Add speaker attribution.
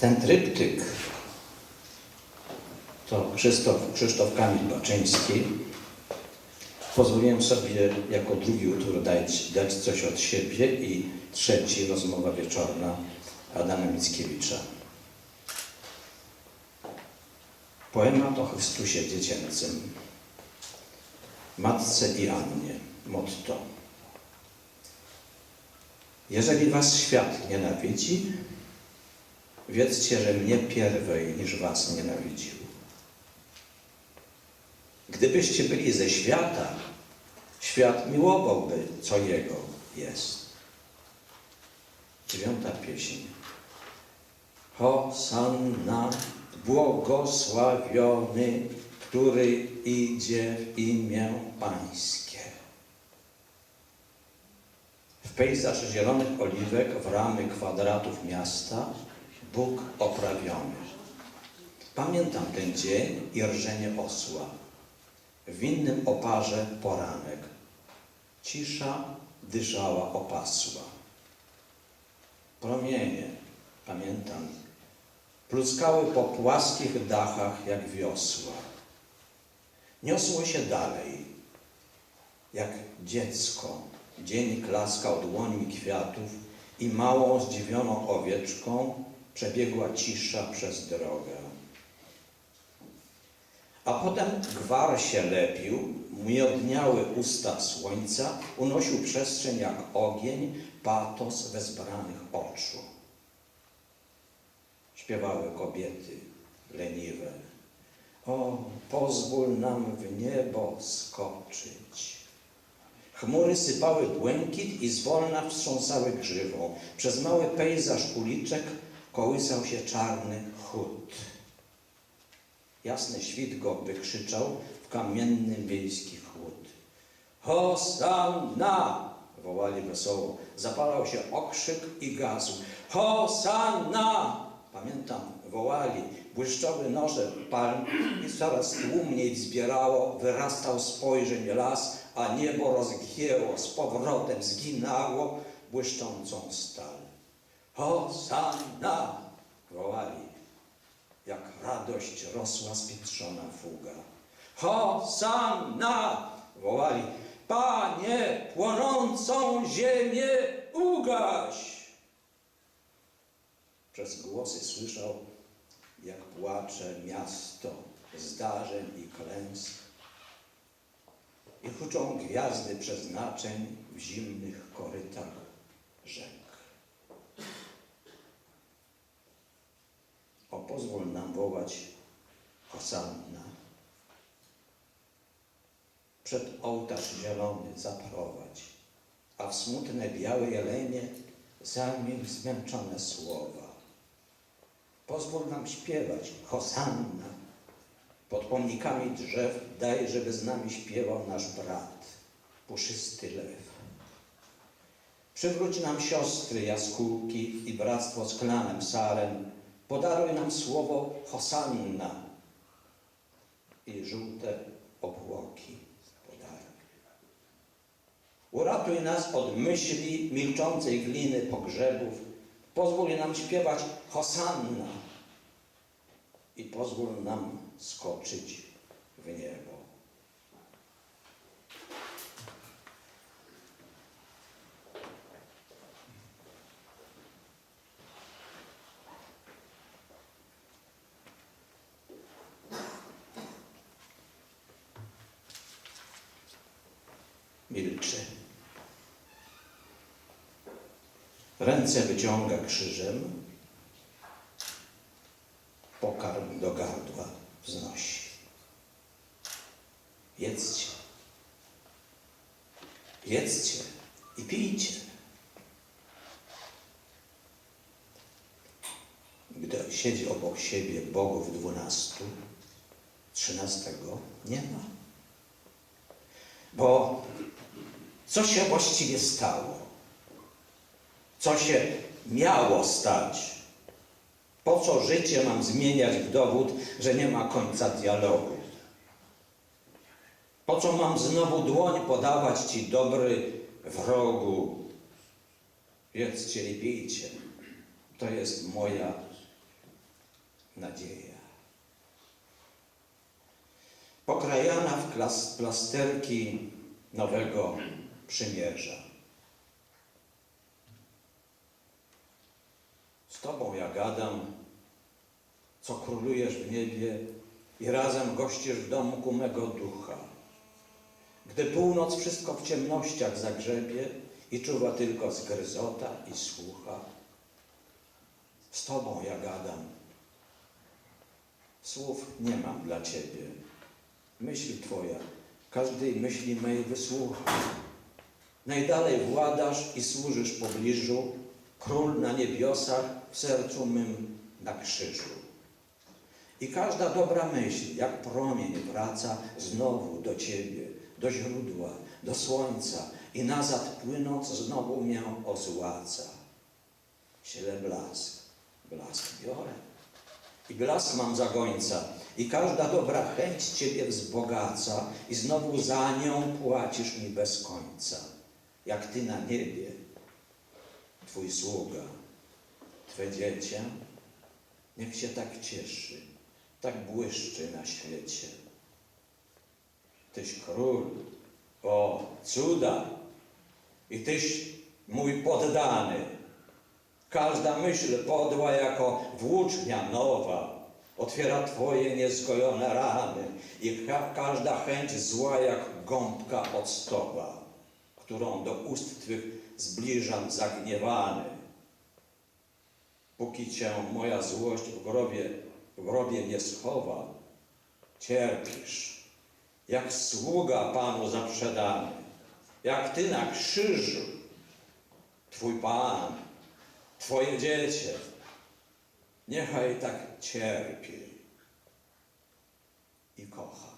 Speaker 1: Ten tryptyk to Krzysztof, Krzysztof Kamil Baczyński. Pozwoliłem sobie jako drugi utwór dać, dać coś od siebie i trzeci rozmowa wieczorna Adama Mickiewicza. Poemat o Chrystusie dziecięcym, Matce i Annie, motto. Jeżeli was świat nienawidzi, wiedzcie, że mnie pierwej niż was nienawidził. Gdybyście byli ze świata, świat miłowałby, co jego jest. Dziewiąta pieśń. Hosanna, błogosławiony, który idzie w imię Pańskie. W pejzaż zielonych oliwek w ramy kwadratów miasta Bóg oprawiony. Pamiętam ten dzień i rżenie osła. W innym oparze poranek. Cisza dyszała opasła. Promienie, pamiętam, pluskały po płaskich dachach jak wiosła. Niosło się dalej, jak dziecko. Dzień klaskał dłońmi kwiatów i małą zdziwioną owieczką przebiegła cisza przez drogę. A potem gwar się lepił, miodniały usta słońca, unosił przestrzeń jak ogień, patos wezbranych oczu. Śpiewały kobiety leniwe. O, pozwól nam w niebo skoczyć. Chmury sypały błękit i zwolna wstrząsały grzywą. Przez mały pejzaż uliczek kołysał się czarny chód. Jasny świt go wykrzyczał w kamienny miejski chłód. Hosanna! wołali wesoło. Zapalał się okrzyk i gasł. Hosanna! Pamiętam, wołali. Błyszczowy noże palm i coraz tłumniej wzbierało, wyrastał spojrzeń las, a niebo rozgięło, z powrotem zginało błyszczącą stal. Hosanna! wołali jak radość rosła spiętrzona fuga. Hosanna! wołali, Panie, płonącą ziemię ugaś! Przez głosy słyszał, jak płacze miasto zdarzeń i klęsk i huczą gwiazdy przeznaczeń w zimnych korytach rzek. O, pozwól nam wołać Hosanna. Przed ołtarz zielony zaprowadź, a w smutne białe jelenie zamień zmęczone słowa. Pozwól nam śpiewać Hosanna. Pod pomnikami drzew daj, żeby z nami śpiewał nasz brat, puszysty lew. Przywróć nam siostry jaskółki i bractwo z klanem Sarem. Podaruj nam słowo Hosanna i żółte obłoki. Uratuj nas od myśli milczącej gliny pogrzebów. Pozwól nam śpiewać Hosanna i pozwól nam skoczyć w niebo. Milczy. Ręce wyciąga krzyżem, pokarm do gardła wznosi. Jedzcie. Jedzcie i pijcie. Gdy siedzi obok siebie bogów dwunastu, trzynastego nie ma. Bo co się właściwie stało? Co się miało stać? Po co życie mam zmieniać w dowód, że nie ma końca dialogu? Po co mam znowu dłoń podawać ci dobry wrogu? Jedzcie i pijcie. To jest moja nadzieja. Pokrajana w plasterki nowego przymierza. Z Tobą ja gadam, co królujesz w niebie i razem gościsz w domku mego ducha. Gdy północ wszystko w ciemnościach zagrzebie i czuwa tylko zgryzota i słucha. Z Tobą ja gadam. Słów nie mam dla Ciebie. Myśl Twoja, każdej myśli mej wysłucha. Najdalej władasz i służysz pobliżu, król na niebiosach, w sercu mym na krzyżu. I każda dobra myśl, jak promień wraca znowu do Ciebie, do źródła, do słońca i nazad płynąc znowu mię ozłaca. Siele blask, blask biorę. I blask mam za gońca, i każda dobra chęć Ciebie wzbogaca, i znowu za nią płacisz mi bez końca, jak Ty na niebie, Twój sługa, Twe dziecię, niech się tak cieszy, tak błyszczy na świecie. Tyś król, o cuda, i Tyś mój poddany. Każda myśl podła jako włócznia nowa otwiera Twoje niezgojone rany i ka każda chęć zła jak gąbka octowa, którą do ust Twych zbliżam zagniewany. Póki Cię moja złość w grobie, w grobie nie schowa, cierpisz, jak sługa Panu zaprzedany, jak Ty na krzyżu, Twój Pan, Twoje dziecię, niechaj tak cierpi i kocha.